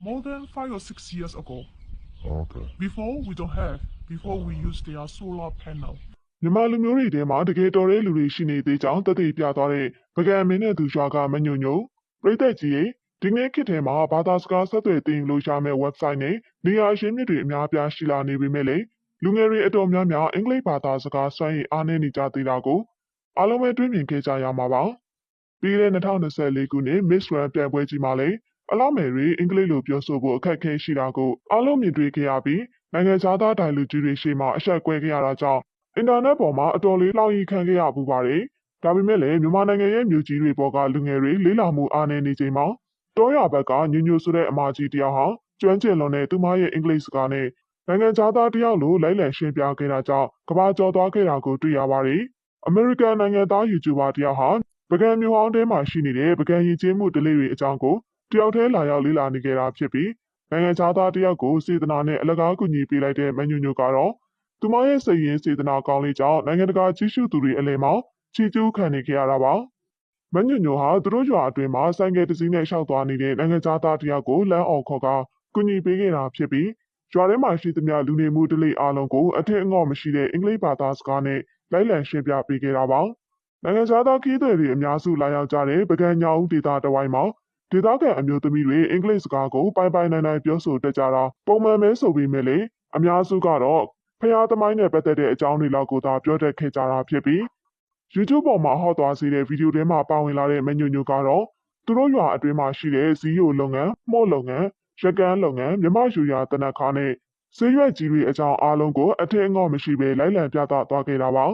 more than five or six years ago. Okay. Before we don't have, before we use their solar panel. မြန်မာလူမျိုးတွေထဲမှာတကယ်တော်တဲ့လူတွေရှိနေသေးကြောင်းတသိပြသွားတဲ့ပကံမင်းနဲ့သူရွာကမညွညိုပြည်သက်ကြီးရေဒီနေ့ခေတ်ထဲမှာဘာသာစကားဆက်သွယ်တင်လို့ရမယ့် website နဲ့နေရာရှင်းမြစ်တွေအများအပြားရှိလာနေပေမဲ့လည်းလူငယ်တွေအတော်များများအင်္ဂလိပ်ဘာသာစကားစွမ်းရည်အားနည်းနေကြသေးတာကိုအားလုံးပဲတွေးမြင်ခဲ့ကြရမှာပါပြီးခဲ့တဲ့2024ခုနှစ် Miss World ပြိုင်ပွဲကြီးမှာလည်း အလောက်မယ်တွေအင်္ဂလိပ်လိုပြောဆိုဖို့အခက်အခဲရှိတာကိုအားလုံးမြင်တွေ့ခဲ့ရပြီးနိုင်ငံခြားသားဒိုင်လူကြီးတွေရှေ့မှာအဆက်ကွဲခဲ့ရတာကြောင့်အင်တာနက်ပေါ်မှာအတော်လေးလောက်ရီခံခဲ့ရပူပါတယ်။ဒါပေမဲ့လည်းမြန်မာနိုင်ငံရဲ့မြို့ကြီးတွေပေါ်ကလူငယ်တွေလေးလာမှုအားနည်းနေချိန်မှာတောရဘက်ကညညိုဆိုတဲ့အမကြီးတယောက်ဟာကျွမ်းကျင်လွန်တဲ့သူမရဲ့အင်္ဂလိပ်စကားနဲ့နိုင်ငံခြားသားတယောက်လိုလိုက်လံရှင်းပြခဲ့တာကြောင့်ကဘာကျော်သွားခဲ့တာကိုတွေ့ရပါတယ်။ American နိုင်ငံသား YouTuber တယောက်ဟာပကံမျိုးဟောင်းထဲမှာရှိနေတဲ့ပကံရည်ချင်းမှုဒလေးတွေအကြောင်းကို တယောက်တည်းလာရောက်လေ့လာနေကြတာဖြစ်ပြီးနိုင်ငံခြားသားတယောက်ကိုစေတနာနဲ့အလကားကူညီပေးလိုက်တဲ့မညွညိုကတော့သူမရဲ့စိတ်ရင်းစေတနာကောင်းလေးကြောင့်နိုင်ငံတကာကြီးစုသူတွေအလဲမောင်းချီကျူးခံနေကြရတာပါ။မညွညိုဟာသူတို့ရွာအတွင်းမှာဆိုင်ကယ်တစ်စီးနဲ့ရှောက်သွားနေတဲ့နိုင်ငံသားသားတယောက်ကိုလမ်းအောင်ခေါ်ကကူညီပေးခဲ့တာဖြစ်ပြီးရွာထဲမှာရှိသမျှလူနေမှုဒလိအားလုံးကိုအထက်အငေါ့မရှိတဲ့အင်္ဂလိပ်ဘာသာစကားနဲ့လိုက်လံရှင်းပြပေးခဲ့တာပါ။နိုင်ငံသားခီးသွယ်တွေအများစုလာရောက်ကြတဲ့ပကံညာဦးဒေသတဝိုင်းမှာ ဒေသခံအမျိုးသမီးတွေအင်္ဂလိပ်စကားကိုပိုင်ပိုင်နိုင်နိုင်ပြောဆိုတတ်ကြတာပုံမှန်ပဲဆိုပေမဲ့လေအများစုကတော့ဖျားသမိုင်းနဲ့ပတ်သက်တဲ့အကြောင်းတွေလောက်ကိုသာပြောတတ်ခဲ့ကြတာဖြစ်ပြီး YouTube ပေါ်မှာဟော့သွားစေတဲ့ဗီဒီယိုထဲမှာပါဝင်လာတဲ့မညွညွကတော့သူတို့ရွာအတွင်းမှာရှိတဲ့ဇီးယိုလုပ်ငန်း၊မော့လုပ်ငန်း၊ရကန်းလုပ်ငန်း၊မြမယူရာတနက်ခါနဲ့ဆေးရွက်ကြီးတွေအကြောင်းအားလုံးကိုအထင်အငေါ့မရှိဘဲလိုက်လံပြသသွားခဲ့တာပါ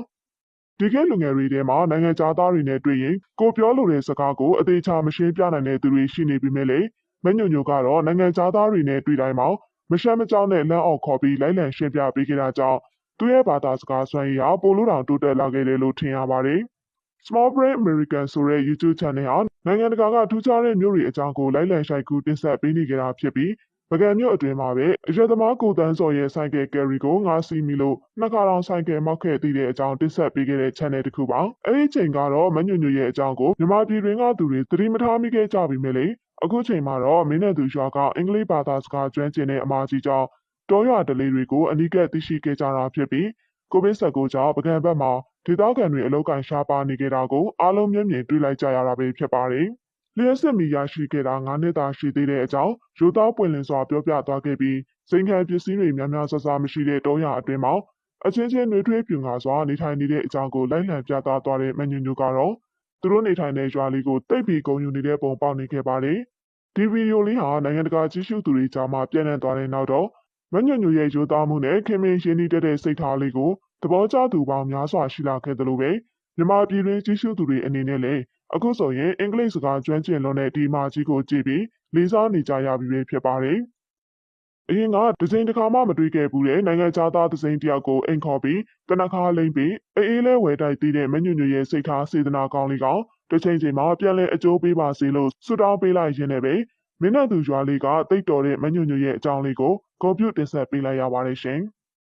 ဒီကဲလူငယ်တွေထဲမှာနိုင်ငံသားတွေနဲ့တွေ့ရင်ကိုပြောလိုတဲ့စကားကိုအသေးချာမရှင်းပြနိုင်တဲ့သူတွေရှိနေပြီမဲ့လေမညွညွကတော့နိုင်ငံသားတွေနဲ့တွေ့တိုင်းမှာမရှမ်းမကြောက်နဲ့လမ်းအောက်ခေါ်ပြီးလိုက်လံရှင်းပြပေးခဲ့တာကြောင့်သူ့ရဲ့ဘာသာစကားစွမ်းရည်ဟာပိုလို့တောင်တိုးတက်လာခဲ့တယ်လို့ထင်ရပါတယ်။ Small Brain American ဆိုတဲ့ YouTube channel ဟာနိုင်ငံတကာကထူးခြားတဲ့မျိုးတွေအကြောင်းကိုလိုက်လံရှိုက်ကူးတင်ဆက်ပေးနေကြတာဖြစ်ပြီး ပကံမြို့အတွင်းမှာပဲအရက်သမားကိုတန်းစော်ရဲ့ဆိုင်ကယ်ကယ်ရီကိုငါးစီးမိလို့နှစ်ခါတောင်ဆိုင်ကယ်မောက်ခဲ့သေးတဲ့အကြောင်းတင်ဆက်ပေးခဲ့တဲ့ channel တစ်ခုပါအဲ့ဒီချိန်ကတော့မညွညွရဲ့အကြောင်းကိုမြန်မာပြည်တွင်းကသူတွေသတိမထားမိခဲ့ကြပြီမဲ့လေအခုချိန်မှာတော့မင်းနဲ့သူရွာကအင်္ဂလိပ်ဘာသာစကားကျွမ်းကျင်တဲ့အမကြီးကြောင့်တောရွာဒလေးတွေကိုအနီးကပ်သိရှိခဲ့ကြတာဖြစ်ပြီးကိုဗစ် 19 ကြောင့်ပကံဘက်မှာဒေသခံတွေအလောက်ကန်ရှားပါနေကြတာကိုအားလုံးမျက်မြင်တွေ့လိုက်ကြရတာပဲဖြစ်ပါတယ် လျှက်စစ်မီရရှိခဲ့တာ9နှစ်သာရှိသေးတဲ့အကြောင်းရိုးသားပွင့်လင်းစွာပြောပြသွားခဲ့ပြီးစိန်ခံပစ္စည်းတွေများများဆဆမရှိတဲ့တောရအတွင်းမှာအချင်းချင်းနှွေးထွေးပြူငါစွာနေထိုင်နေတဲ့အကြောင်းကိုလိုက်လံပြသသွားတဲ့မညွညွကတော့သူတို့နေထိုင်တဲ့ရွာလေးကိုတိတ်ပြီးဂုံယူနေတဲ့ပုံပေါက်နေခဲ့ပါတယ်ဒီဗီဒီယိုလေးဟာနိုင်ငံတကာကြီးစုသူတွေကြားမှာပြန့်နှံ့သွားတဲ့နောက်တော့မညွညွရဲ့ရိုးသားမှုနဲ့ခင်မင်ရင်းနှီးတတ်တဲ့စိတ်ထားလေးကိုသဘောကျသူပေါင်းများစွာရှိလာခဲ့သလိုပဲမြန်မာပြည်တွင်းကြီးစုသူတွေအနေနဲ့လည်း အခုဆိုရင်အင်္ဂလိပ်စကားကျွမ်းကျင်လွန်တဲ့ဒီမာကြီးကိုကြည့်ပြီးလေးစားနေကြရပြီပဲဖြစ်ပါတယ်။အရင်ကဒဇင်တစ်ခါမှမတွေ့ခဲ့ဘူးတဲ့နိုင်ငံခြားသားဒဇင်တယောက်ကိုအိမ်ခေါ်ပြီးတနခါလိမ့်ပြီးအေးအေးလဲဝယ်တိုက်သေးတဲ့မညွညွရဲ့စိတ်ထားစေတနာကောင်းလေးကောင်တစ်ချိန်ချိန်မှာပြန်လဲအကျိုးပေးပါစေလို့ဆုတောင်းပေးလိုက်ရင်းနဲ့ပဲမင်းနဲ့သူရွာလေးကတိတ်တော်တဲ့မညွညွရဲ့အကြောင်းလေးကိုဂုဏ်ပြုတင်ဆက်ပေးလိုက်ရပါတယ်ရှင်။